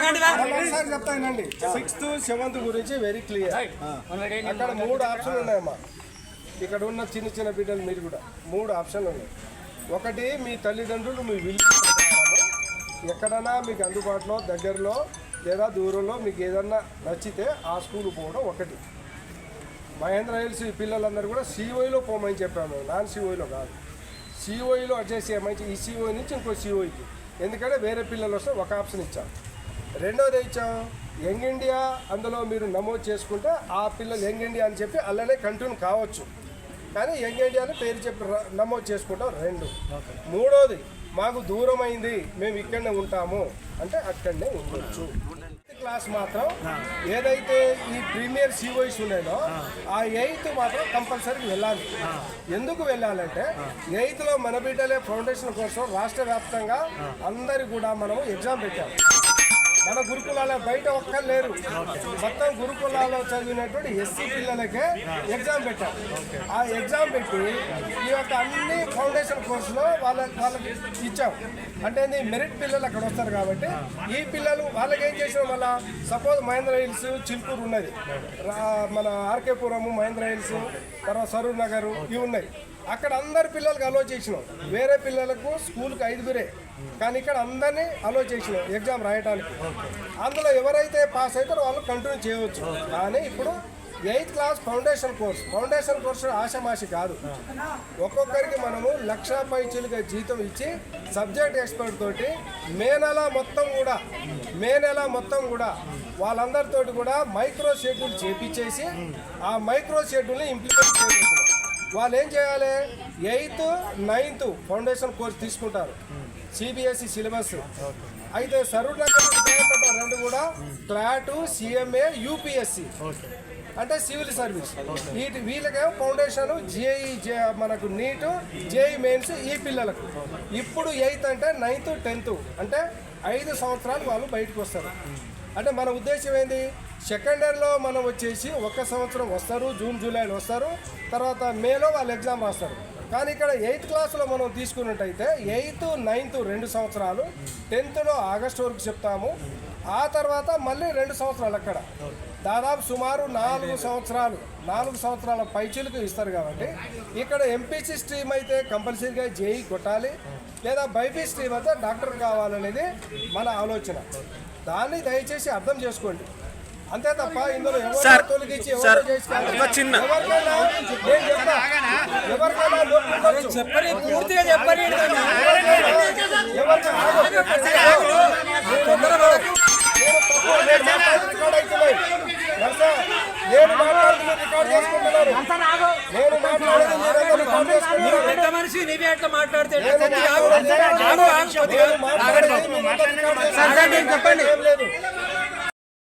ఒకసారి చెప్తానండి sixth seventh గురించి వెరీ క్లియర్ అక్కడ మూడు ఆప్షన్లు ఉన్నాయమ్మా. ఇక్కడ ఉన్న చిన్న చిన్న బిడ్డలు మీరు కూడా. మూడు ఆప్షన్లు ఉన్నాయి. ఒకటి మీ తల్లిదండ్రులు మీ విల్లు ఎక్కడైనా మీకు అందుబాటులో దగ్గరలో లేదా దూరంలో మీకు ఏదన్నా నచ్చితే ఆ స్కూల్ పోవడం ఒకటి. మహేంద్ర హిల్స్ ఈ పిల్లలందరూ కూడా సిఓఈలో పోమని చెప్పాము. నాన్ సిఓఈలో కాదు. సిఓఈలో వచ్చేసి ఏమైంది ఈ సిఓఈ నుంచి ఇంకో సిఓఈకి ఎందుకంటే వేరే పిల్లలు వస్తే ఒక ఆప్షన్ ఇచ్చాం రెండోది ఇచ్చాం. యంగ్ ఇండియా అందులో మీరు నమోదు చేసుకుంటే ఆ పిల్లలు యంగ్ ఇండియా అని చెప్పి అలానే కంటిన్యూ కావచ్చు. కానీ యంగ్ ఇండియా అని పేరు చెప్పి నమోదు చేసుకుంటాం రెండు. మూడోది మాకు దూరం అయింది మేము ఇక్కడనే ఉంటాము. అంటే అక్కడనే ఉండొచ్చు. క్లాస్ మాత్రం ఏదైతే ఈ ప్రీమియర్ సిఓయిస్ ఉన్నాయో ఆ. ఎయిత్ మాత్రం కంపల్సరీ వెళ్ళాలి. ఎందుకు వెళ్ళాలంటే ఎయిత్లో మన బిడ్డలే ఫౌండేషన్ కోసం రాష్ట్ర వ్యాప్తంగా అందరి కూడా మనము ఎగ్జామ్ పెట్టాము మన గురుకులాల బయట ఒక్కరు లేరు. మొత్తం గురుకులాలో చదివినటువంటి ఎస్సీ పిల్లలకే ఎగ్జామ్ పెట్టాం ఆ ఎగ్జామ్ పెట్టి ఈ యొక్క అన్ని ఫౌండేషన్ కోర్సులో వాళ్ళ వాళ్ళకి ఇచ్చాం. అంటే మెరిట్ పిల్లలు అక్కడ వస్తారు కాబట్టి ఈ పిల్లలు వాళ్ళకి ఏం చేసినాం మళ్ళా సపోజ్ మహేంద్ర హిల్స్ చిల్పూర్ ఉన్నది. మన ఆర్కేపురము మహేంద్ర హిల్స్ తర్వాత సరూర్ నగర్ ఇవి ఉన్నాయి. అక్కడ అందరు పిల్లలకి అలో చేసినాం. వేరే పిల్లలకు స్కూల్కి ఐదుగురే. కానీ ఇక్కడ అందరినీ అలో చేసినాం ఎగ్జామ్ రాయడానికి అందులో ఎవరైతే పాస్ అవుతారో వాళ్ళు కంటిన్యూ చేయవచ్చు. కానీ ఇప్పుడు eighth class foundation course. Foundation course ఆషమాషి కాదు. ఒక్కొక్కరికి మనము లక్ష పైచీలుగా జీతం ఇచ్చి సబ్జెక్ట్ ఎక్స్పర్ట్ తోటి మే నెల మొత్తం కూడా మే నెల మొత్తం కూడా వాళ్ళందరితోటి కూడా మైక్రో షెడ్యూల్ చేపించేసి ఆ మైక్రో షెడ్యూల్ని ఇంప్లిమెంట్ చేయబోతున్నాం. వాళ్ళు ఏం చేయాలి? ఎయిత్ నైన్త్ ఫౌండేషన్ కోర్స్ తీసుకుంటారు. CBSE syllabus. అయితే సరూర్ నగర్ రెండు కూడా క్లాట్ సిఎంఏ యూపీఎస్సి. అంటే సివిల్ సర్వీస్. వీటి వీళ్ళకేమో ఫౌండేషన్ జేఈ మనకు నీట్ జేఈ మెయిన్స్ ఈ పిల్లలకు. ఇప్పుడు ఎయిత్ అంటే నైన్త్ టెన్త్. అంటే ఐదు సంవత్సరాలు వాళ్ళు బయటకు వస్తారు అంటే మన ఉద్దేశం ఏంది? సెకండ్ ఇయర్లో మనం వచ్చేసి ఒక సంవత్సరం వస్తారు జూన్ జూలైలో వస్తారు తర్వాత మేలో వాళ్ళు ఎగ్జామ్ రాస్తారు. కానీ ఇక్కడ ఎయిత్ క్లాస్లో మనం తీసుకున్నట్టయితే ఎయిత్ నైన్త్ రెండు సంవత్సరాలు టెన్త్లో ఆగస్ట్ వరకు చెప్తాము ఆ తర్వాత మళ్ళీ రెండు సంవత్సరాలు అక్కడ. దాదాపు సుమారు నాలుగు సంవత్సరాలు నాలుగు సంవత్సరాల పైచీలకు ఇస్తారు కాబట్టి ఇక్కడ ఎంపీసీ స్ట్రీమ్ అయితే కంపల్సరీగా జేఈ కొట్టాలి లేదా బైపీ స్ట్రీమ్ అయితే డాక్టర్ కావాలనేది మన ఆలోచన. దాన్ని దయచేసి అర్థం చేసుకోండి. అంతే తప్ప ఇందులో ఎవరు తొలగించి ఎవరు చేసి కాదు. ఎవరికైనా నేను చెప్తా, ఎవరికైనా నొప్పి ఉండొచ్చు. చెప్పని పూర్తిగా పెద్ద మనిషి నీవే అట్లా మాట్లాడితే నేను